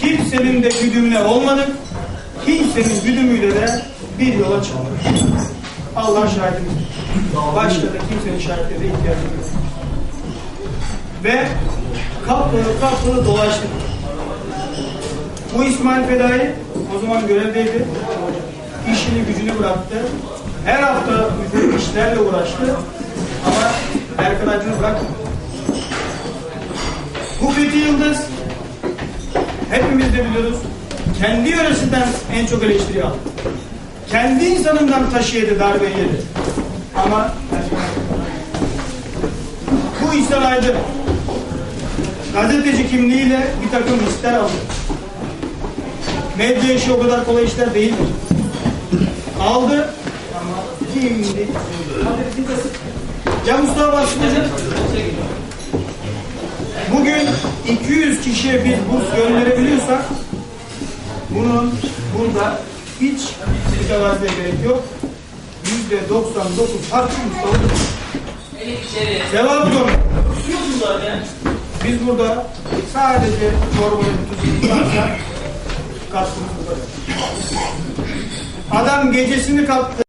Kimsenin de güdümle olmadık. Kimsenin güdümüyle de bir yola çıkmadık. Allah şahidimiz. Başka da kimsenin şahitliğine ihtiyacımız yok. Ve kapları kapları dolaştık. Bu İsmail Fedai o zaman görevdeydi. İşini gücünü bıraktı. Her hafta müfret işlerle uğraştı. Ama Erkan Acun'u bırakmadı. Bu Fethi Yıldız hepimiz de biliyoruz. Kendi yöresinden en çok eleştiri aldı. Kendi insanından taşıyadı, darbe yedi. Ama bu İhsan Aydın gazeteci kimliğiyle bir takım listeler aldı. Medya işi o kadar kolay işler değildir. Aldı ama şimdi Can Mustafa bugün 200 kişiye bir burs gönderebiliyorsak bunun burada hiç mütevaziye gerek yok. Yüzde 99 hakkı Mustafa'dır. Cevabı doğru. Biz burada sadece çorbayı tutup varsa katkımız bu kadar. Adam gecesini kalktı.